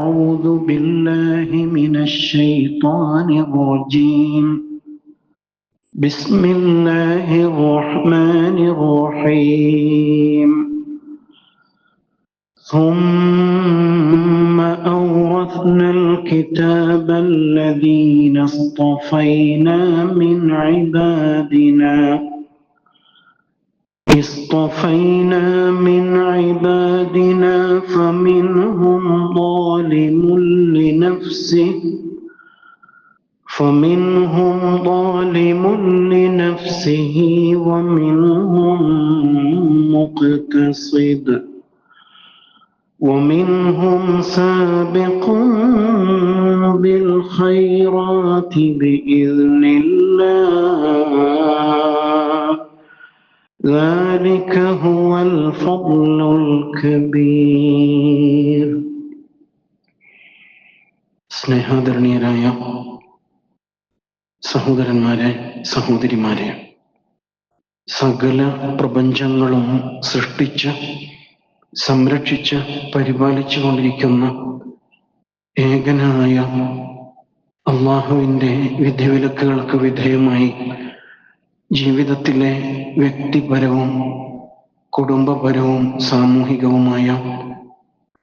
أعوذ بالله من الشيطان الرجيم. بسم الله الرحمن الرحيم. ثم أورثنا الكتاب الذين اصطفينا من عبادنا. اصطفينا من عبادنا فمنهم ظالم لنفسه فمنهم ظالم لنفسه ومنهم مقتصد ومنهم سابق بالخيرات بإذن ذلك هو الفضل الكبير സ്നേഹാദരണീയരായ സഹോദരന്മാരെ സഹോദരിമാരെ സകല പ്രപഞ്ചങ്ങളും സൃഷ്ടിച്ച് സംരക്ഷിച്ച് പരിപാലിച്ചു കൊണ്ടിരിക്കുന്ന ഏകനായ അള്ളാഹുവിൻ്റെ വിധിവിലക്കുകൾക്ക് വിധേയമായി ജീവിതത്തിലെ വ്യക്തിപരവും കുടുംബപരവും സാമൂഹികവുമായ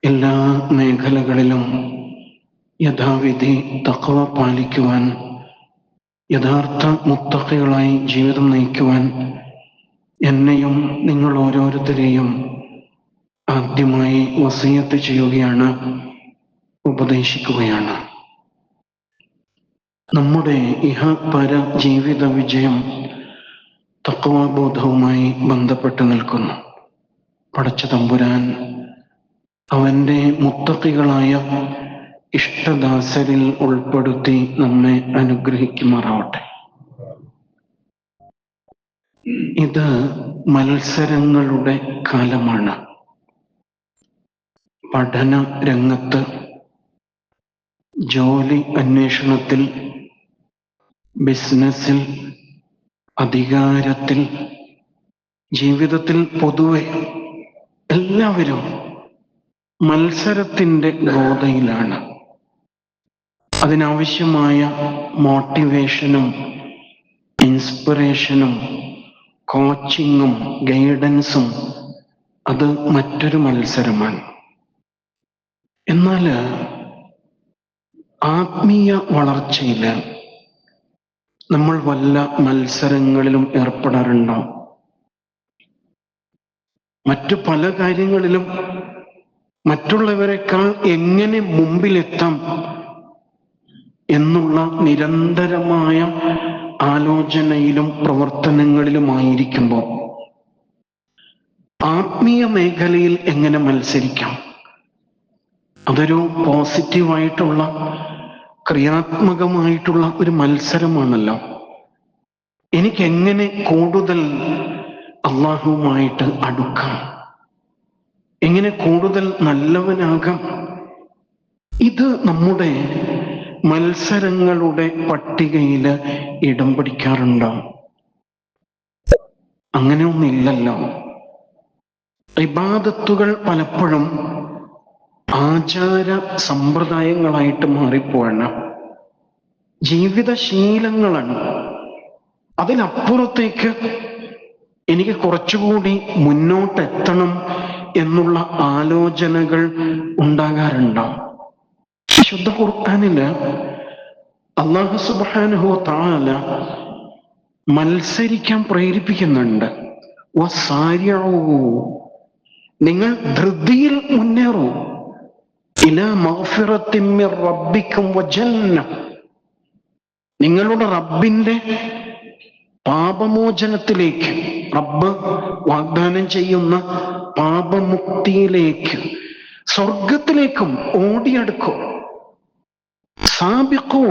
എല്ലാ മേഖലകളിലും യഥാവിധി തക്കവ പാലിക്കുവാൻ യഥാർത്ഥ മുത്തക്കകളായി ജീവിതം നയിക്കുവാൻ എന്നെയും നിങ്ങൾ ഓരോരുത്തരെയും ആദ്യമായി വസീയത്ത് ചെയ്യുകയാണ് ഉപദേശിക്കുകയാണ്. നമ്മുടെ ഇഹപര ജീവിത വിജയം തത്വബോധവുമായി ബന്ധപ്പെട്ട് നിൽക്കുന്നു. പടച്ച തമ്പുരാൻ അവന്റെ മുത്തക്കികളായ ഇഷ്ടദാസരിൽ ഉൾപ്പെടുത്തി നമ്മെ അനുഗ്രഹിക്കുമാറാവട്ടെ. ഇത് മത്സരങ്ങളുടെ കാലമാണ്. പഠന രംഗത്ത് ജോലി അന്വേഷണത്തിൽ ബിസിനസ്സിൽ അധികാരത്തിൽ ജീവിതത്തിൽ പൊതുവെ എല്ലാവരും മത്സരത്തിന്റെ ഗോതയിലാണ്. അതിനാവശ്യമായ മോട്ടിവേഷനും ഇൻസ്പിറേഷനും കോച്ചിങ്ങും ഗൈഡൻസും അത് മറ്റൊരു മത്സരമാണ്. എന്നാൽ ആത്മീയ വളർച്ചയിൽ നമ്മൾ വല്ല മത്സരങ്ങളിലും ഏർപ്പെടാറുണ്ടോ മറ്റു പല കാര്യങ്ങളിലും മറ്റുള്ളവരെക്കാൾ എങ്ങനെ മുമ്പിലെത്താം എന്നുള്ള നിരന്തരമായ ആലോചനയിലും പ്രവർത്തനങ്ങളിലുമായിരിക്കുമ്പോൾ ആത്മീയ മേഖലയിൽ എങ്ങനെ മത്സരിക്കാം? അതൊരു പോസിറ്റീവായിട്ടുള്ള ക്രിയാത്മകമായിട്ടുള്ള ഒരു മത്സരമാണല്ലോ. എനിക്ക് എങ്ങനെ കൂടുതൽ അള്ളാഹുവുമായിട്ട് അടുക്കാം? എങ്ങനെ കൂടുതൽ നല്ലവനാകാം? ഇത് നമ്മുടെ മത്സരങ്ങളുടെ പട്ടികയിൽ ഇടം പിടിക്കാറുണ്ടോ? അങ്ങനെയൊന്നില്ലല്ലോ ഇബാദത്തുകൾ പലപ്പോഴും ആചാര സമ്പ്രദായങ്ങളായിട്ട് മാറിപ്പോവാണ്. ജീവിതശീലങ്ങളാണ്. അതിനപ്പുറത്തേക്ക് എനിക്ക് കുറച്ചുകൂടി മുന്നോട്ടെത്തണം എന്നുള്ള ആലോചനകൾ ഉണ്ടാകാറുണ്ടാവും ശുദ്ധ ഖുർആാനിൽ അള്ളാഹു സുബാനുഹു താല മത്സരിക്കാൻ പ്രേരിപ്പിക്കുന്നുണ്ട്. നിങ്ങൾ ധൃതിയിൽ മുന്നേറൂ. റബ്ബിക്കും നിങ്ങളുടെ റബ്ബിന്റെ പാപമോചനത്തിലേക്ക് റബ്ബ് വാഗ്ദാനം ചെയ്യുന്ന പാപമുക്തിയിലേക്ക് സ്വർഗത്തിലേക്കും ഓടിയെടുക്കും. സാബിക്കൂ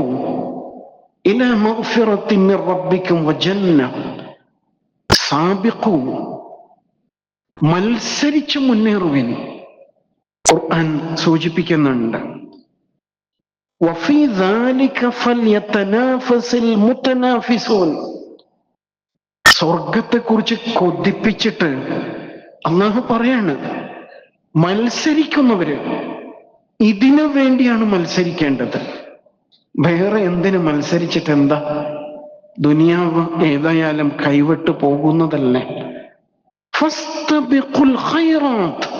ഇല മൗഫിറത്തിമ്മിർ റബ്ബിക്കും വജന്ന സാബിക്കൂ മത്സരിച്ചു മുന്നേറുവിൻ. ഖുർആൻ സൂചിപ്പിക്കുന്നുണ്ട്. സ്വർഗത്തെ കുറിച്ച് കൊതിപ്പിച്ചിട്ട് അള്ളാഹു പറയാണ് മത്സരിക്കുന്നവര് ഇതിനു വേണ്ടിയാണ് മത്സരിക്കേണ്ടത്. വേറെ എന്തിനു മത്സരിച്ചിട്ട് എന്താ ദുനിയാവ് ഏതായാലും കൈവിട്ടു പോകുന്നതല്ലേ. ഫസ്തബിഖുൽ ഖൈറാത്ത്.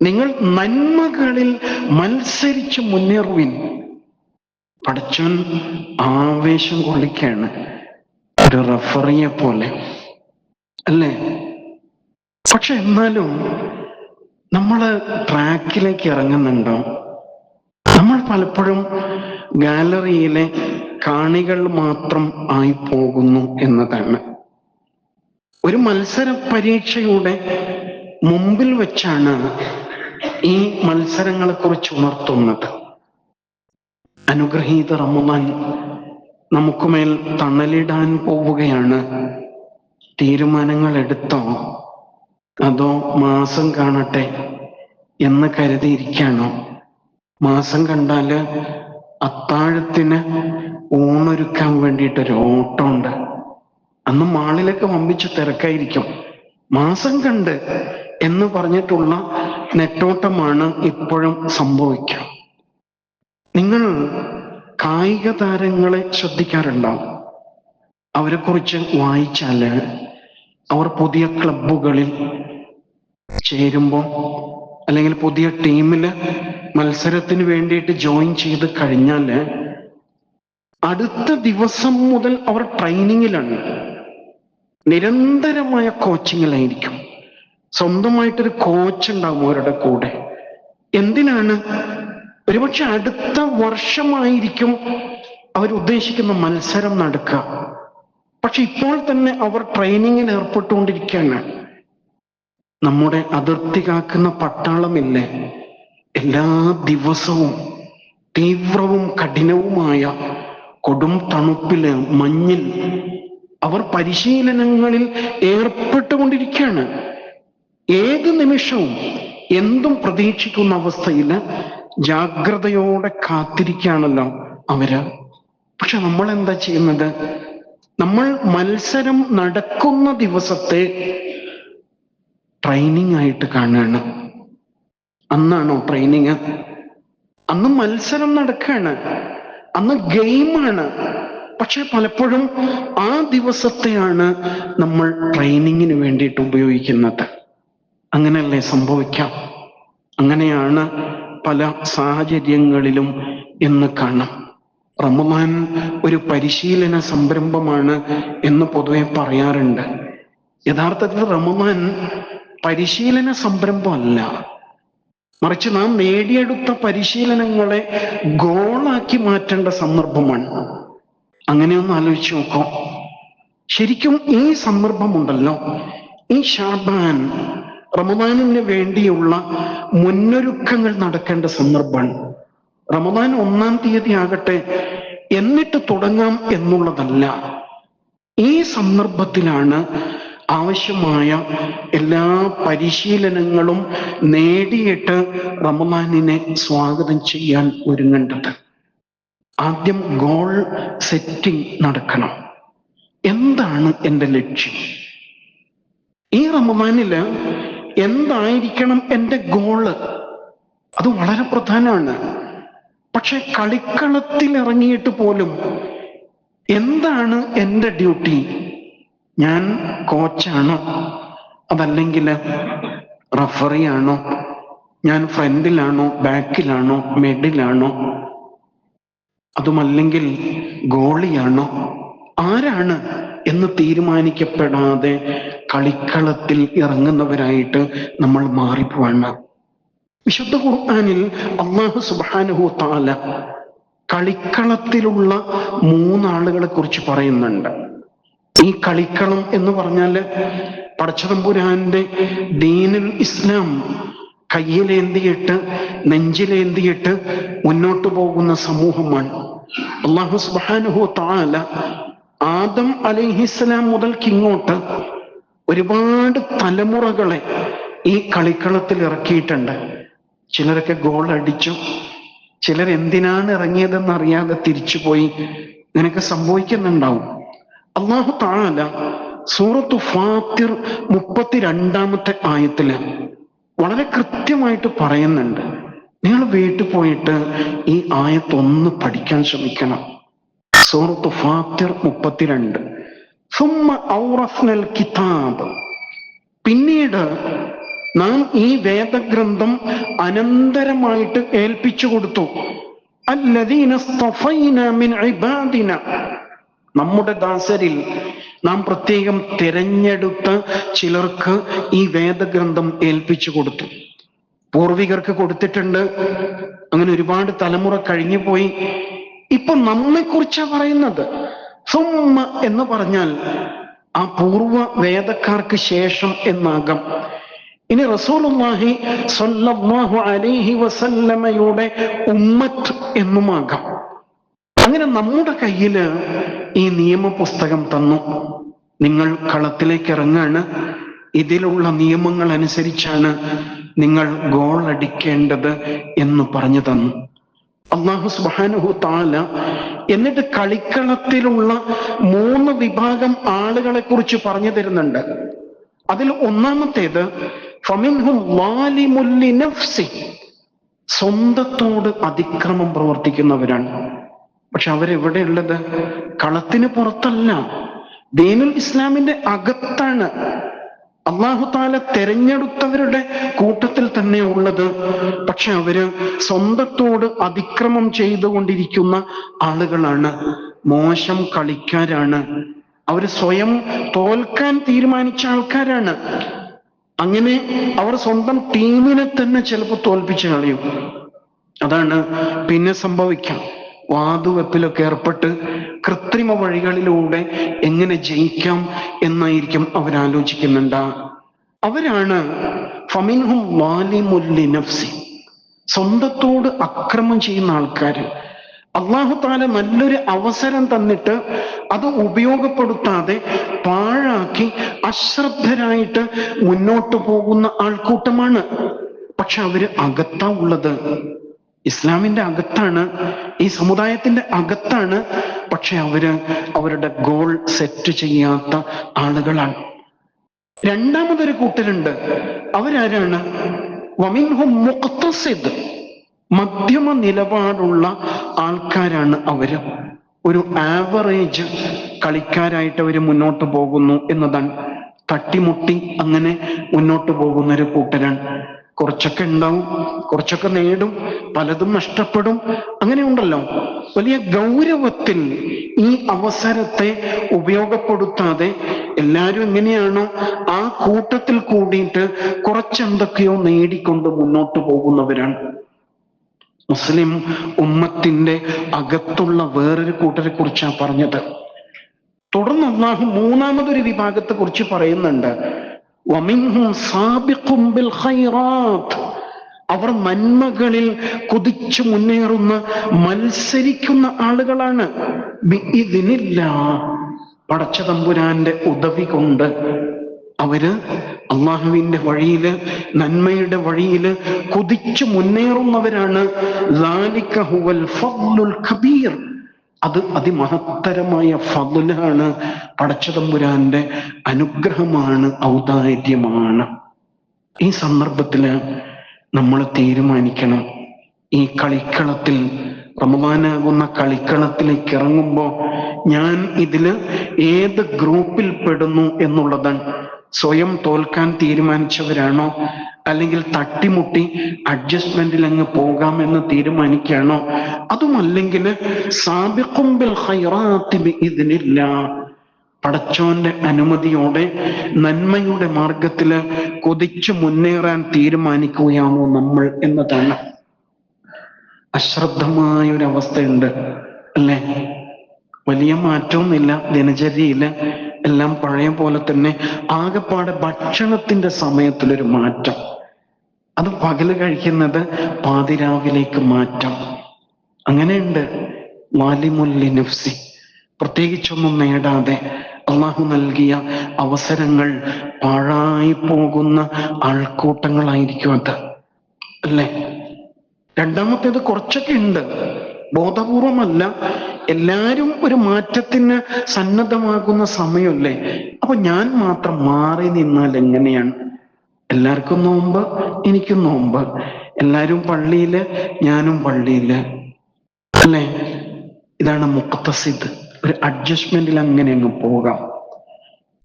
നിങ്ങൾ നന്മകളിൽ മത്സരിച്ച് മുന്നേറുവിൻ. പഠിച്ചവൻ ആവേശം കൊള്ളിക്കാണ് ഒരു റഫറിയെ പോലെ അല്ലേ? പക്ഷെ എന്നാലും നമ്മൾ ട്രാക്കിലേക്ക് ഇറങ്ങുന്നുണ്ടോ? നമ്മൾ പലപ്പോഴും ഗാലറിയിലെ കാണികൾ മാത്രം ആയി പോകുന്നു എന്നതാണ്. ഒരു മത്സര പരീക്ഷയുടെ മുമ്പിൽ വെച്ചാണ് ഈ മത്സരങ്ങളെ കുറിച്ച് ഉണർത്തുന്നത് അനുഗ്രഹീത റമദാൻ നമുക്കുമേൽ തണലിടാൻ പോവുകയാണ്. തീരുമാനങ്ങൾ എടുത്തോ അതോ മാസം കാണട്ടെ എന്ന് കരുതിയിരിക്കാണോ മാസം കണ്ടാൽ അത്താഴത്തിന് ഊണൊരുക്കാൻ വേണ്ടിയിട്ടൊരു ഓട്ടമുണ്ട്. അന്ന് മാളിലൊക്കെ വമ്പിച്ച് തിരക്കായിരിക്കും. മാസം കണ്ട് എന്ന് പറഞ്ഞിട്ടുള്ള നെട്ടോട്ടമാണ് ഇപ്പോഴും സംഭവിക്കുക. നിങ്ങൾ കായിക താരങ്ങളെ ശ്രദ്ധിക്കാറുണ്ടാവും. അവരെ കുറിച്ച് വായിച്ചാൽ അവർ പുതിയ ക്ലബുകളിൽ ചേരുമ്പോൾ അല്ലെങ്കിൽ പുതിയ ടീമിൽ മത്സരത്തിന് വേണ്ടിയിട്ട് ജോയിൻ ചെയ്ത് കഴിഞ്ഞാൽ അടുത്ത ദിവസം മുതൽ അവർ ട്രെയിനിങ്ങിലാണ്. നിരന്തരമായ കോച്ചിങ്ങിലായിരിക്കും. സ്വന്തമായിട്ടൊരു കോച്ച് ഉണ്ടാവും അവരുടെ കൂടെ. എന്തിനാണ്? ഒരുപക്ഷെ അടുത്ത വർഷമായിരിക്കും അവർ ഉദ്ദേശിക്കുന്ന മത്സരം നടക്കുക. പക്ഷെ ഇപ്പോൾ തന്നെ അവർ ട്രെയിനിങ്ങിൽ ഏർപ്പെട്ടുകൊണ്ടിരിക്കുകയാണ്. നമ്മുടെ അതിർത്തി കാക്കുന്ന പട്ടാളമില്ലേ? എല്ലാ ദിവസവും തീവ്രവും കഠിനവുമായ കൊടും തണുപ്പിൽ മഞ്ഞിൽ അവർ പരിശീലനങ്ങളിൽ ഏർപ്പെട്ടുകൊണ്ടിരിക്കുകയാണ്. ഏത് നിമിഷവും എന്തും പ്രതീക്ഷിക്കുന്ന അവസ്ഥയിൽ ജാഗ്രതയോടെ കാത്തിരിക്കുകയാണല്ലോ അവർ. പക്ഷെ നമ്മൾ എന്താ ചെയ്യുന്നത്? നമ്മൾ മത്സരം നടക്കുന്ന ദിവസത്തെ ട്രെയിനിങ് ആയിട്ട് കാണുകയാണ് അന്നാണോ ട്രെയിനിങ് അന്ന് മത്സരം നടക്കുകയാണ് അന്ന് ഗെയിമാണ് പക്ഷെ പലപ്പോഴും ആ ദിവസത്തെയാണ് നമ്മൾ ട്രെയിനിങ്ങിന് വേണ്ടിയിട്ട് ഉപയോഗിക്കുന്നത്. അങ്ങനെയല്ലേ സംഭവിക്കാം? അങ്ങനെയാണ് പല സാഹചര്യങ്ങളിലും എന്ന് കാണാം. റമദാൻ ഒരു പരിശീലന സംരംഭമാണ് എന്ന് പൊതുവെ പറയാറുണ്ട്. യഥാർത്ഥത്തിൽ റമദാൻ പരിശീലന സംരംഭമല്ല മറിച്ച് നാം നേടിയെടുത്ത പരിശീലനങ്ങളെ ഗോളാക്കി മാറ്റേണ്ട സന്ദർഭമാണ്. അങ്ങനെ ഒന്ന് ആലോചിച്ച് നോക്കാം. ശരിക്കും ഈ സന്ദർഭമുണ്ടല്ലോ. ഈ ഷാബാൻ റമദാനിന് വേണ്ടിയുള്ള മുന്നൊരുക്കങ്ങൾ നടക്കേണ്ട സന്ദർഭമാണ്. റമദാൻ ഒന്നാം തീയതി ആകട്ടെ എന്നിട്ട് തുടങ്ങാം എന്നുള്ളതല്ല. ഈ സന്ദർഭത്തിലാണ് ആവശ്യമായ എല്ലാ പരിശീലനങ്ങളും നേടിയിട്ട് റമദാനിനെ സ്വാഗതം ചെയ്യാൻ ഒരുങ്ങേണ്ടത്. ആദ്യം ഗോൾ സെറ്റിംഗ് നടക്കണം. എന്താണ് എന്റെ ലക്ഷ്യം? ഈ റമദാനിൽ എന്തായിരിക്കണം എന്റെ ഗോൾ അത് വളരെ പ്രധാനമാണ്. പക്ഷെ കളിക്കളത്തിൽ ഇറങ്ങിയിട്ട് പോലും എന്താണ് എന്റെ ഡ്യൂട്ടി ഞാൻ കോച്ചാണോ അതല്ലെങ്കിൽ റഫറിയാണോ ഞാൻ ഫ്രണ്ടിലാണോ ബാക്കിലാണോ മെഡിലാണോ അതുമല്ലെങ്കിൽ ഗോളിയാണോ ആരാണ് എന്ന് തീരുമാനിക്കപ്പെടാതെ കളിക്കളത്തിൽ ഇറങ്ങുന്നവരായിട്ട് നമ്മൾ മാറിപ്പോവാണ്. വിശുദ്ധ ഖുർആനിൽ അള്ളാഹു സുബാനുഹു താല കളിക്കളത്തിലുള്ള മൂന്നാളുകളെ കുറിച്ച് പറയുന്നുണ്ട്. ഈ കളിക്കളം എന്ന് പറഞ്ഞാൽ പടച്ചതമ്പുരാന്റെ ദീനുൽ ഇസ്ലാം കയ്യിലേന്തിയിട്ട് നെഞ്ചിലേന്തിയിട്ട് മുന്നോട്ടു പോകുന്ന സമൂഹമാണ്. അള്ളാഹു സുബാനുഹു താല ആദം അലിഹിസ്ലാം മുതൽ കിങ്ങോട്ട് ഒരുപാട് തലമുറകളെ ഈ കളിക്കളത്തിൽ ഇറക്കിയിട്ടുണ്ട്. ചിലരൊക്കെ ഗോൾ അടിച്ചു. ചിലർ എന്തിനാണ് ഇറങ്ങിയതെന്ന് അറിയാതെ തിരിച്ചുപോയി. നിനക്ക് സംഭവിക്കുന്നുണ്ടാവും. അള്ളാഹു താഴല സൂറത്തു ഫാത്തിർ മുപ്പത്തിരണ്ടാമത്തെ ആയത്തിൽ വളരെ കൃത്യമായിട്ട് പറയുന്നുണ്ട്. നിങ്ങൾ വീട്ടിൽ പോയിട്ട് ഈ ആയത്തൊന്ന് പഠിക്കാൻ ശ്രമിക്കണം. സൂറത്ത് ഫാത്തിർ മുപ്പത്തിരണ്ട്. സുമ്മ ഔറസ്നൽ കിതാബ്. പിന്നീട് നാം ഈ വേദഗ്രന്ഥം അനന്തരമായിട്ട് ഏൽപ്പിച്ചു കൊടുത്തു. നമ്മുടെ ദാസരിൽ നാം പ്രത്യേകം തിരഞ്ഞെടുത്ത ചിലർക്ക് ഈ വേദഗ്രന്ഥം ഏൽപ്പിച്ചു കൊടുത്തു. പൂർവികർക്ക് കൊടുത്തിട്ടുണ്ട്. അങ്ങനെ ഒരുപാട് തലമുറ കഴിഞ്ഞു പോയി ഇപ്പൊ നമ്മെ കുറിച്ചാ പറയുന്നത്. സുമ്മ എന്ന് പറഞ്ഞാൽ ആ പൂർവ വേദക്കാർക്ക് ശേഷം എന്നാകാം. ഇനി റസൂലുള്ളാഹി സ്വല്ലല്ലാഹു അലൈഹി വസല്ലമയുടെ ഉമ്മത്ത് എന്നുമാകാം. അങ്ങനെ നമ്മുടെ കയ്യിൽ ഈ നിയമപുസ്തകം തന്നു. നിങ്ങൾ കളത്തിലേക്ക് ഇറങ്ങാണ് ഇതിലുള്ള നിയമങ്ങൾ അനുസരിച്ചാണ് നിങ്ങൾ ഗോൾ അടിക്കേണ്ടത് എന്ന് പറഞ്ഞു തന്നു. അള്ളാഹു സുബാനുഹു താല എന്നിട്ട് കളിക്കളത്തിലുള്ള മൂന്ന് വിഭാഗം ആളുകളെ കുറിച്ച് പറഞ്ഞു തരുന്നുണ്ട്. അതിൽ ഒന്നാമത്തേത് സ്വന്തത്തോട് അതിക്രമം പ്രവർത്തിക്കുന്നവരാണ്. പക്ഷെ അവരെവിടെയുള്ളത് കളത്തിന് പുറത്തല്ല. ദീനുൽ ഇസ്ലാമിന്റെ അകത്താണ്. അള്ളാഹു താല തെരഞ്ഞെടുത്തവരുടെ കൂട്ടത്തിൽ തന്നെ ഉള്ളത്. പക്ഷെ അവർ സ്വന്തത്തോട് അതിക്രമം ചെയ്തുകൊണ്ടിരിക്കുന്ന ആളുകളാണ്. മോശം കളിക്കാരാണ്. അവർ സ്വയം തോൽക്കാൻ തീരുമാനിച്ച ആൾക്കാരാണ്. അങ്ങനെ അവർ സ്വന്തം ടീമിനെ തന്നെ ചിലപ്പോൾ തോൽപ്പിച്ച് കളയും. അതാണ് പിന്നെ സംഭവിക്കാം. വാതുവെപ്പിലൊക്കെ ഏർപ്പെട്ട് കൃത്രിമ വഴികളിലൂടെ എങ്ങനെ ജയിക്കാം എന്നായിരിക്കും അവരാലോചിക്കുന്നുണ്ട. അവരാണ് ഫമിൻഹും വാലിമുല്ലി നഫ്സി. സ്വന്തത്തോട് അക്രമം ചെയ്യുന്ന ആൾക്കാർ അള്ളാഹു താല നല്ലൊരു അവസരം തന്നിട്ട് അത് ഉപയോഗപ്പെടുത്താതെ പാഴാക്കി അശ്രദ്ധരായിട്ട് മുന്നോട്ട് പോകുന്ന ആൾക്കൂട്ടമാണ്. പക്ഷെ അവർ അകത്താ ഉള്ളത്. ഇസ്ലാമിന്റെ അകത്താണ് ഈ സമുദായത്തിന്റെ അകത്താണ്. പക്ഷെ അവർ അവരുടെ ഗോൾ സെറ്റ് ചെയ്യാത്ത ആളുകളാണ്. രണ്ടാമതൊരു കൂട്ടരുണ്ട്. അവരാരാണ്? മധ്യമ നിലപാടുള്ള ആൾക്കാരാണ് അവർ. ഒരു ആവറേജ് കളിക്കാരായിട്ട് അവർ മുന്നോട്ട് പോകുന്നു എന്നതാണ്. തട്ടിമുട്ടി അങ്ങനെ മുന്നോട്ട് പോകുന്ന ഒരു കൂട്ടരാണ്. കുറച്ചൊക്കെ ഉണ്ടാവും കുറച്ചൊക്കെ നേടും പലതും നഷ്ടപ്പെടും. അങ്ങനെ ഉണ്ടല്ലോ വലിയ ഗൗരവത്തിൽ ഈ അവസരത്തെ ഉപയോഗപ്പെടുത്താതെ എല്ലാരും എങ്ങനെയാണോ ആ കൂട്ടത്തിൽ കൂടിയിട്ട് കുറച്ചെന്തൊക്കെയോ നേടിക്കൊണ്ട് മുന്നോട്ട് പോകുന്നവരാണ്. മുസ്ലിം ഉമ്മത്തിന്റെ അകത്തുള്ള വേറൊരു കൂട്ടരെ കുറിച്ചാണ് പറഞ്ഞത്. തുടർന്ന് അള്ളാഹു മൂന്നാമതൊരു വിഭാഗത്തെ കുറിച്ച് പറയുന്നുണ്ട്. അവർ നന്മകളിൽ കുതിച്ചു മുന്നേറുന്ന മത്സരിക്കുന്ന ആളുകളാണ്. ഇതിനില്ല. പടച്ച തമ്പുരാന്റെ ഉദവി കൊണ്ട് അവർ അള്ളാഹുവിന്റെ വഴിയിൽ നന്മയുടെ വഴിയിൽ കുതിച്ചു മുന്നേറുന്നവരാണ്. ലാലിക്കഹുവൽ ഹുവൽ ഫദ്ലുൽ കബീർ. അത് അതിമഹത്തരമായ ഫضലാണ് പടച്ചതമ്പുരാന്റെ അനുഗ്രഹമാണ് ഔദാര്യമാണ്. ഈ സന്ദർഭത്തിൽ നമ്മൾ തീരുമാനിക്കണം. ഈ കളിക്കളത്തിൽ റമദാനാകുന്ന കളിക്കളത്തിലേക്ക് ഇറങ്ങുമ്പോൾ ഞാൻ ഇതിൽ ഏത് ഗ്രൂപ്പിൽ പെടുന്നു എന്നുള്ളതാണ് സ്വയം തോൽക്കാൻ തീരുമാനിച്ചവരാണോ? അല്ലെങ്കിൽ തട്ടിമുട്ടി അഡ്ജസ്റ്റ്മെന്റിൽ അങ്ങ് പോകാമെന്ന് തീരുമാനിക്കുകയാണോ? അതുമല്ലെങ്കിൽ ഇതിനില്ല പടച്ചോന്റെ അനുമതിയോടെ നന്മയുടെ മാർഗത്തിൽ കൊതിച്ചു മുന്നേറാൻ തീരുമാനിക്കുകയാണോ നമ്മൾ എന്നതാണ്. അശ്രദ്ധമായ ഒരു അവസ്ഥയുണ്ട് അല്ലെ? വലിയ മാറ്റമൊന്നുമില്ല ദിനചര്യയിൽ എല്ലാം പഴയ പോലെ തന്നെ ആകെപ്പാടെ ഭക്ഷണത്തിന്റെ സമയത്തിലൊരു മാറ്റം. അത് പകൽ കഴിക്കുന്നത് പാതിരാവിലേക്ക് മാറ്റം. അങ്ങനെയുണ്ട്. വാലിമുല്ലി നഫ്സി. പ്രത്യേകിച്ചൊന്നും നേടാതെ അള്ളാഹു നൽകിയ അവസരങ്ങൾ പാഴായി പോകുന്ന ആൾക്കൂട്ടങ്ങളായിരിക്കും അത്. അല്ലേ? രണ്ടാമത്തേത് കുറച്ചൊക്കെ ഉണ്ട്. ബോധപൂർവമല്ല. എല്ലാരും ഒരു മാറ്റത്തിന് സന്നദ്ധമാകുന്ന സമയമല്ലേ അപ്പൊ ഞാൻ മാത്രം മാറി നിന്നാൽ എങ്ങനെയാണ് എല്ലാവർക്കും നോമ്പ് എനിക്കും നോമ്പ് എല്ലാരും പള്ളിയില് ഞാനും പള്ളിയില് അല്ലേ ഇതാണ് മുക്തസിദ് ഒരു അഡ്ജസ്റ്റ്മെന്റിൽ അങ്ങനെ അങ്ങ് പോകാം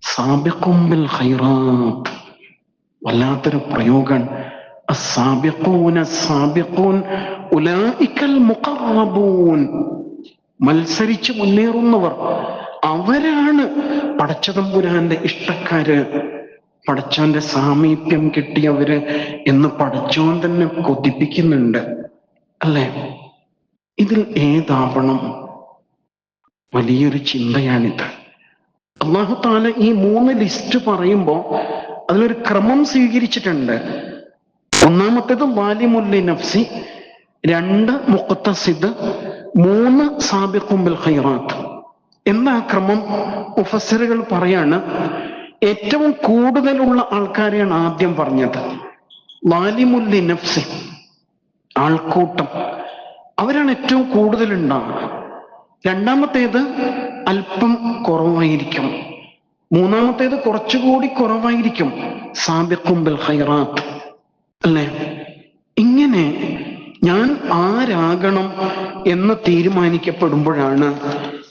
സാബിഖുംബിൽ ഖൈറാത്ത് വല്ലാത്തൊരു പ്രയോഗം السابقون السابقون أولئك المقربون മത്സരിച്ച് മുന്നേറുന്നവർ. അവരാണ് പടച്ചതമ്പുരാന്റെ ഇഷ്ടക്കാര്. പടച്ചോന്റെ സാമീപ്യം കിട്ടിയവര് എന്ന് പടച്ചോൻ തന്നെ കൊതിപ്പിക്കുന്നുണ്ട്. അല്ലെ? ഇതിൽ ഏതാവണം? വലിയൊരു ചിന്തയാണിത്. അള്ളാഹു താല ഈ മൂന്ന് ലിസ്റ്റ് പറയുമ്പോ അതിലൊരു ക്രമം സ്വീകരിച്ചിട്ടുണ്ട്. ഒന്നാമത്തേത് വാലിമുല്ലി നഫ്സി രണ്ട് മുഖത്തസിദ് മൂന്ന് സാബിഖുംബിൽ ഖൈറാത്ത്. എന്ന ക്രമം ഉഫസറുകൾ പറയാണ് ഏറ്റവും കൂടുതലുള്ള ആൾക്കാരെയാണ് ആദ്യം പറഞ്ഞത്. വാലിമുല്ലി നഫ്സി ആൾക്കൂട്ടം. അവരാണ് ഏറ്റവും കൂടുതൽ ഉണ്ടാവുക രണ്ടാമത്തേത് അല്പം കുറവായിരിക്കും. മൂന്നാമത്തേത് കുറച്ചുകൂടി കുറവായിരിക്കും. സാബിഖുംബിൽ ഹൈറാത്ത് അല്ലേ? ഇങ്ങനെ ഞാൻ ആരാകണം എന്ന് തീരുമാനിക്കപ്പെടുമ്പോഴാണ്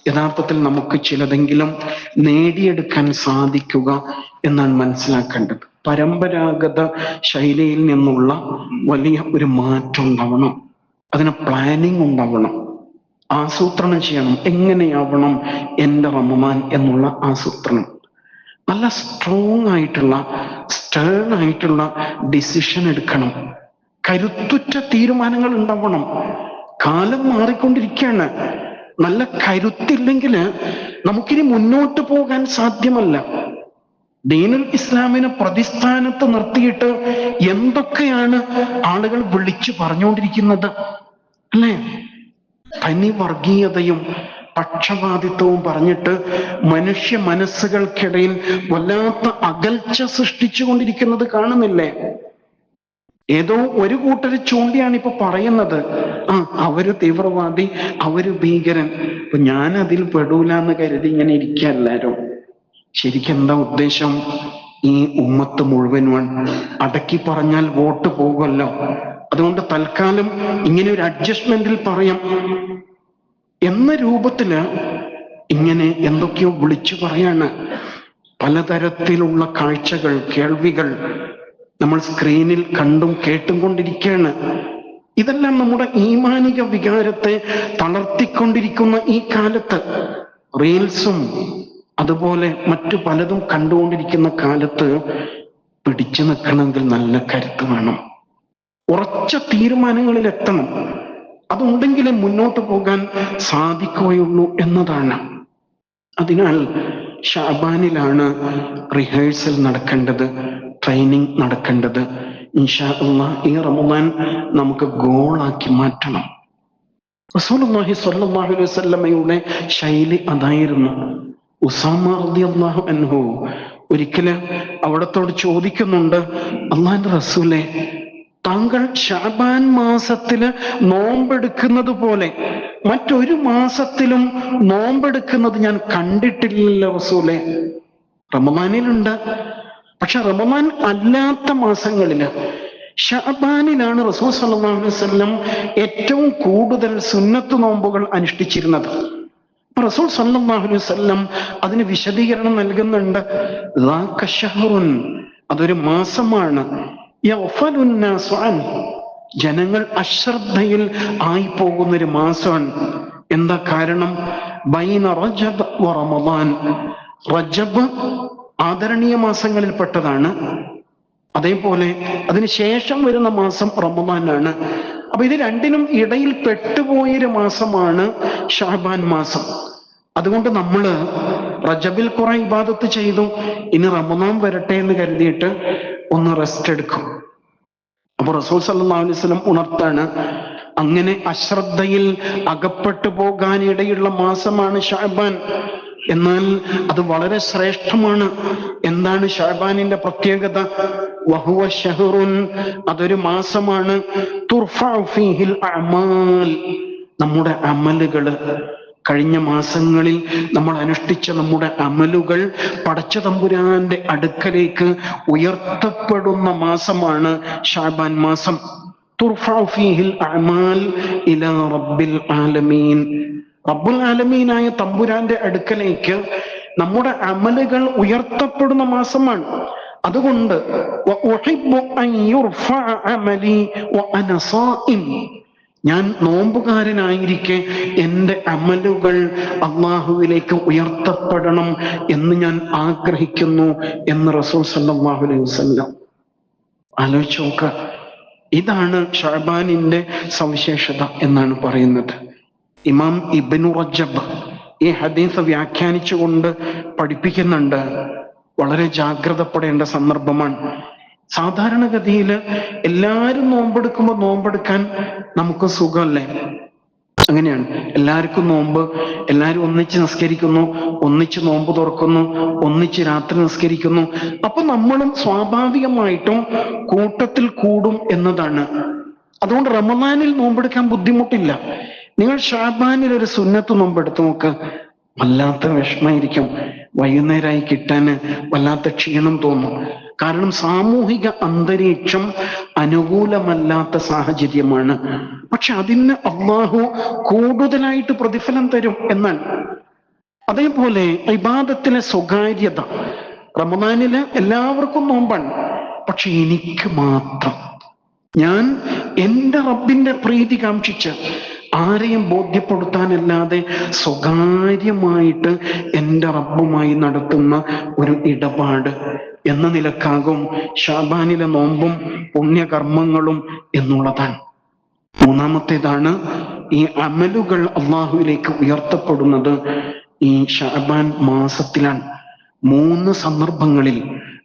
യഥാർത്ഥത്തിൽ നമുക്ക് ചിലതെങ്കിലും നേടിയെടുക്കാൻ സാധിക്കുക എന്നാണ് മനസ്സിലാക്കേണ്ടത്. പരമ്പരാഗത ശൈലിയിൽ നിന്നുള്ള വലിയ ഒരു മാറ്റം ഉണ്ടാവണം. അതിന് പ്ലാനിങ് ഉണ്ടാവണം. ആസൂത്രണം ചെയ്യണം. എങ്ങനെയാവണം എന്റെ റമമാൻ എന്നുള്ള ആസൂത്രണം. നല്ല സ്ട്രോങ് ആയിട്ടുള്ള സ്റ്റേൺ ആയിട്ടുള്ള ഡിസിഷൻ എടുക്കണം. കരുത്തുറ്റ തീരുമാനങ്ങൾ ഉണ്ടാവണം കാലം മാറിക്കൊണ്ടിരിക്കുകയാണ്. നല്ല കരുത്തില്ലെങ്കിൽ നമുക്കിനി മുന്നോട്ട് പോകാൻ സാധ്യമല്ല. ദീനുൽ ഇസ്ലാമിനെ പ്രതിസ്ഥാനത്ത് നിർത്തിയിട്ട് എന്തൊക്കെയാണ് ആളുകൾ വിളിച്ചു പറഞ്ഞുകൊണ്ടിരിക്കുന്നത്? അല്ലേ? തനി വർഗീയതയും പക്ഷപാതിത്വവും പറഞ്ഞിട്ട് മനുഷ്യ മനസ്സുകൾക്കിടയിൽ വല്ലാത്ത അകൽച്ച സൃഷ്ടിച്ചുകൊണ്ടിരിക്കുന്നത് കാണുന്നില്ലേ? ഏതോ ഒരു കൂട്ടര് ചൂണ്ടിയാണ് ഇപ്പൊ പറയുന്നത്. ആ അവർ തീവ്രവാദി അവർ ഭീകരൻ. ഇപ്പൊ ഞാൻ അതിൽ പെടൂല എന്ന് കരുതി ഇങ്ങനെ ഇരിക്കുക എല്ലാരും. ഉദ്ദേശം? ഈ ഉമ്മത്ത് മുഴുവനും അടക്കി പറഞ്ഞാൽ വോട്ട് പോകുമല്ലോ. അതുകൊണ്ട് തൽക്കാലം ഇങ്ങനെ ഒരു അഡ്ജസ്റ്റ്മെന്റിൽ പറയാം. എന്ന രൂപത്തിൽ ഇങ്ങനെ എന്തൊക്കെയോ വിളിച്ചു പറയാണ്. പലതരത്തിലുള്ള കാഴ്ചകൾ കേൾവികൾ നമ്മൾ സ്ക്രീനിൽ കണ്ടും കേട്ടും കൊണ്ടിരിക്കുകയാണ്. ഇതെല്ലാം നമ്മുടെ ഈമാനിക വികാരത്തെ തളർത്തിക്കൊണ്ടിരിക്കുന്ന ഈ കാലത്ത്. റീൽസും അതുപോലെ മറ്റു പലതും കണ്ടുകൊണ്ടിരിക്കുന്ന കാലത്ത് പിടിച്ചു നിൽക്കണമെങ്കിൽ നല്ല കരുത്ത് വേണം. ഉറച്ച തീരുമാനങ്ങളിൽ എത്തണം. അതുണ്ടെങ്കിലേ മുന്നോട്ട് പോകാൻ സാധിക്കുകയുള്ളൂ എന്നതാണ്. അതിനാൽ ഷാബാനിലാണ് റിഹേഴ്സൽ നടക്കേണ്ടത്. ട്രെയിനിങ് നടക്കേണ്ടത്. ഇൻഷാ ഈ റമദാൻ നമുക്ക് ഗോളാക്കി മാറ്റണം. റസൂലുള്ളാഹി സ്വല്ലല്ലാഹു അലൈഹി വസല്ലമയുടെ ശൈലി അതായിരുന്നു. ഉസാമ റളിയല്ലാഹു അൻഹു ഒരിക്കൽ അവിടത്തോട് ചോദിക്കുന്നുണ്ട് അള്ളാഹിന്റെ റസൂലെ താങ്കൾ ഷാബാൻ മാസത്തിൽ നോമ്പെടുക്കുന്നത് പോലെ മറ്റൊരു മാസത്തിലും നോമ്പെടുക്കുന്നത് ഞാൻ കണ്ടിട്ടില്ലല്ലോ റസൂലെ. റമദാനിലുണ്ട്. പക്ഷെ റമദാൻ അല്ലാത്ത മാസങ്ങളിൽ ഷഹബാനിലാണ് റസൂൽ സല്ലാ ഏറ്റവും കൂടുതൽ സുന്നത്ത് നോമ്പുകൾ അനുഷ്ഠിച്ചിരുന്നത്. റസൂൽ സല്ലാഹു വസ്ലം അതിന് വിശദീകരണം നൽകുന്നുണ്ട്. അതൊരു മാസമാണ്. ജനങ്ങൾ അശ്രദ്ധയിൽ ആയി പോകുന്ന ഒരു മാസമാണ്. എന്താ കാരണം? ബൈന റജബ് റജബ് ആദരണീയ മാസങ്ങളിൽപ്പെട്ടതാണ് അതേപോലെ അതിനുശേഷം വരുന്ന മാസം റമദാനാണ്. അപ്പൊ ഇത് രണ്ടിനും ഇടയിൽ പെട്ടുപോയൊരു മാസമാണ് ഷാബാൻ മാസം. അതുകൊണ്ട് നമ്മൾ റജബിൽ കുറെ ഇബാദത്ത് ചെയ്തു. ഇനി റമദാൻ വരട്ടെ എന്ന് കരുതിയിട്ട് ഒന്ന് റെസ്റ്റ് എടുക്കും. അപ്പൊ റസൂൽ വസല്ലം ഉണർത്താണ്. അങ്ങനെ അശ്രദ്ധയിൽ അകപ്പെട്ടു പോകാനിടയുള്ള മാസമാണ് ഷാബാൻ. എന്നാൽ അത് വളരെ ശ്രേഷ്ഠമാണ്. എന്താണ് ഷാബാനിന്റെ പ്രത്യേകത? വഹുവ ഷഹറുൻ അതൊരു മാസമാണ്. അഅമാൽ നമ്മുടെ അമലുകൾ. കഴിഞ്ഞ മാസങ്ങളിൽ നമ്മൾ അനുഷ്ഠിച്ച നമ്മുടെ അമലുകൾ പടച്ച തമ്പുരാന്റെ അടുക്കലേക്ക് ഉയർത്തപ്പെടുന്ന മാസമാണ് ഷാബാൻ മാസം. തുർഫിൽ റബ്ബിൽ ആലമീൻ. റബ്ബുൽ ആലമീനായ തമ്പുരാന്റെ അടുക്കലേക്ക് നമ്മുടെ അമലുകൾ ഉയർത്തപ്പെടുന്ന മാസമാണ്. അതുകൊണ്ട് ഞാൻ നോമ്പുകാരനായിരിക്കെ എന്റെ അമലുകൾ അള്ളാഹുവിലേക്ക് ഉയർത്തപ്പെടണം എന്ന് ഞാൻ ആഗ്രഹിക്കുന്നു എന്ന് റസൂൽ സല്ലാഹു അലൈഹി വസല്ലം ആലോചിച്ച് ഇതാണ് ഷാബാനിന്റെ സവിശേഷത എന്നാണ് പറയുന്നത്. ഇമാം ഇബ്നു റജബ് ഈ ഹദീസ് വ്യാഖ്യാനിച്ചുകൊണ്ട് പഠിപ്പിക്കുന്നുണ്ട്. വളരെ ജാഗ്രതപ്പെടേണ്ട സന്ദർഭമാണ്. സാധാരണഗതിയിൽ എല്ലാവരും നോമ്പെടുക്കുമ്പോൾ നോമ്പെടുക്കാൻ നമുക്ക് സുഖമല്ലേ? അങ്ങനെയാണ്. എല്ലാവർക്കും നോമ്പ് എല്ലാവരും ഒന്നിച്ച് നിസ്കരിക്കുന്നു ഒന്നിച്ച് നോമ്പ് തുറക്കുന്നു ഒന്നിച്ച് രാത്രി നിസ്കരിക്കുന്നു. അപ്പൊ നമ്മളും സ്വാഭാവികമായിട്ടും കൂട്ടത്തിൽ കൂടും എന്നതാണ്. അതുകൊണ്ട് റമദാനിൽ നോമ്പെടുക്കാൻ ബുദ്ധിമുട്ടില്ല. നിങ്ങൾ ഷാബാനിൽ ഒരു സുന്നത്ത് നോമ്പെടുത്ത് നോക്ക്. വല്ലാത്ത വിഷമായിരിക്കും. വൈകുന്നേരമായി കിട്ടാന് വല്ലാത്ത ക്ഷീണം തോന്നും. കാരണം സാമൂഹിക അന്തരീക്ഷം അനുകൂലമല്ലാത്ത സാഹചര്യമാണ്. പക്ഷെ അതിന് അള്ളാഹു കൂടുതലായിട്ട് പ്രതിഫലം തരും എന്നാൽ. അതേപോലെ ഇബാദത്തിലെ സ്വകാര്യത. റമദാനിൽ എല്ലാവർക്കും നോമ്പാണ്. പക്ഷെ എനിക്ക് മാത്രം. ഞാൻ എന്റെ റബ്ബിന്റെ പ്രീതി കാക്ഷിച്ച് ആരെയും ബോധ്യപ്പെടുത്താനല്ലാതെ സ്വകാര്യമായിട്ട് എന്റെ റബ്ബുമായി നടത്തുന്ന ഒരു ഇടപാട് എന്ന നിലക്കാകും ഷാബാനിലെ നോമ്പും പുണ്യകർമ്മങ്ങളും എന്നുള്ളതാണ്. മൂന്നാമത്തേതാണ് ഈ അമലുകൾ അള്ളാഹുവിലേക്ക് ഉയർത്തപ്പെടുന്നത് ഈ ഷാബാൻ മാസത്തിലാണ്. മൂന്ന് സന്ദർഭങ്ങളിൽ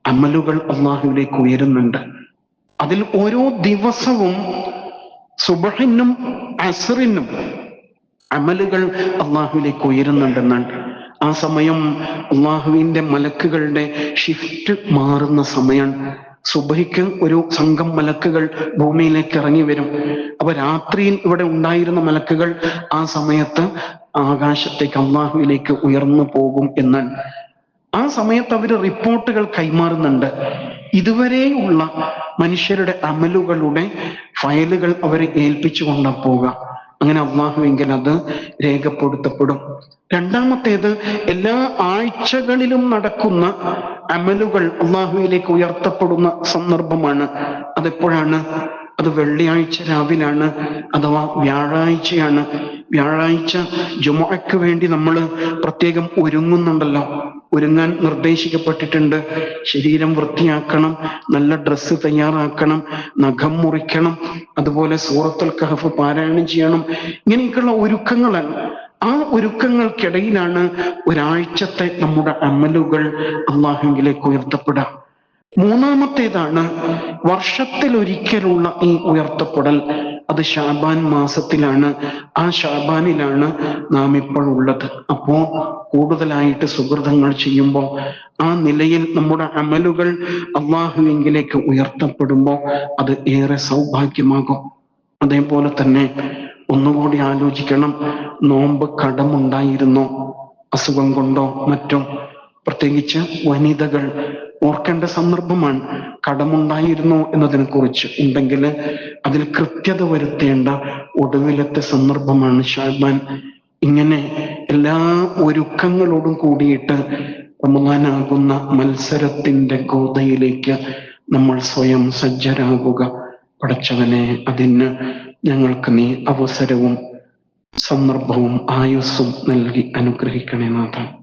അമലുകൾ അള്ളാഹുവിലേക്ക് ഉയരുന്നുണ്ട്. അതിൽ ഓരോ ദിവസവും സുബഹിനും അസറിനും അമലുകൾ അള്ളാഹുവിലേക്ക് ഉയരുന്നുണ്ടെന്നാണ് ആ സമയം അള്ളാഹുവിന്റെ മലക്കുകളുടെ ഷിഫ്റ്റ് മാറുന്ന സമയമാണ് സുബഹിക്ക് ഒരു സംഘം മലക്കുകൾ ഭൂമിയിലേക്ക് ഇറങ്ങി വരും. അപ്പൊ രാത്രിയിൽ ഇവിടെ ഉണ്ടായിരുന്ന മലക്കുകൾ ആ സമയത്ത് ആകാശത്തേക്ക് അള്ളാഹുവിലേക്ക് ഉയർന്നു പോകും എന്നാണ്. ആ സമയത്ത് അവർ റിപ്പോർട്ടുകൾ കൈമാറുന്നുണ്ട്. ഇതുവരെയുള്ള മനുഷ്യരുടെ അമലുകളുടെ ഫയലുകൾ അവരെ ഏൽപ്പിച്ചു കൊണ്ടാ പോവുക. അങ്ങനെ അള്ളാഹുവെങ്കിൽ അത് രേഖപ്പെടുത്തപ്പെടും. രണ്ടാമത്തേത് എല്ലാ ആഴ്ചകളിലും നടക്കുന്ന അമലുകൾ അള്ളാഹുവിലേക്ക് ഉയർത്തപ്പെടുന്ന സന്ദർഭമാണ്. അതെപ്പോഴാണ്? അത് വെള്ളിയാഴ്ച രാവിലാണ് അഥവാ വ്യാഴാഴ്ചയാണ്. വ്യാഴാഴ്ച ജുമയ്ക്ക് വേണ്ടി നമ്മൾ പ്രത്യേകം ഒരുങ്ങുന്നുണ്ടല്ലോ. ഒരുങ്ങാൻ നിർദ്ദേശിക്കപ്പെട്ടിട്ടുണ്ട്. ശരീരം വൃത്തിയാക്കണം നല്ല ഡ്രസ്സ് തയ്യാറാക്കണം നഖം മുറിക്കണം അതുപോലെ സൂറത്തുൽ കഹഫ് പാരായണം ചെയ്യണം. ഇങ്ങനെയൊക്കെയുള്ള ഒരുക്കങ്ങളാണ് ആ ഒരുക്കങ്ങൾക്കിടയിലാണ് ഒരാഴ്ചത്തെ നമ്മുടെ അമലുകൾ അള്ളാഹുവിലേക്ക് ഉയർത്തപ്പെടുക. മൂന്നാമത്തേതാണ് വർഷത്തിൽ ഒരിക്കലുള്ള ഈ ഉയർത്തപ്പെടൽ. അത് ഷാബാൻ മാസത്തിലാണ്. ആ ഷാബാനിലാണ് നാം ഇപ്പോൾ ഉള്ളത്. അപ്പോ കൂടുതലായിട്ട് സുഹൃതങ്ങൾ ചെയ്യുമ്പോൾ ആ നിലയിൽ നമ്മുടെ അമലുകൾ അള്ളാഹുവിങ്കിലേക്ക് ഉയർത്തപ്പെടുമ്പോൾ അത് ഏറെ സൗഭാഗ്യമാകും. അതേപോലെ തന്നെ ഒന്നുകൂടി ആലോചിക്കണം. നോമ്പ് കടമുണ്ടായിരുന്നോ? അസുഖം കൊണ്ടോ? മറ്റോ? പ്രത്യേകിച്ച് വനിതകൾ ഓർക്കേണ്ട സന്ദർഭമാണ്. കടമുണ്ടായിരുന്നു എന്നതിനെ കുറിച്ച് ഉണ്ടെങ്കിൽ അതിൽ കൃത്യത വരുത്തേണ്ട ഒടുവിലത്തെ സന്ദർഭമാണ് ഷാബാൻ. ഇങ്ങനെ എല്ലാ ഒരുക്കങ്ങളോടും കൂടിയിട്ട് റമദാനാകുന്ന മത്സരത്തിന്റെ ഗോതയിലേക്ക് നമ്മൾ സ്വയം സജ്ജരാകുക. പഠിച്ചവനെ അതിന് ഞങ്ങൾക്ക് നീ അവസരവും സന്ദർഭവും ആയുസ്സും നൽകി അനുഗ്രഹിക്കണേ നാഥ.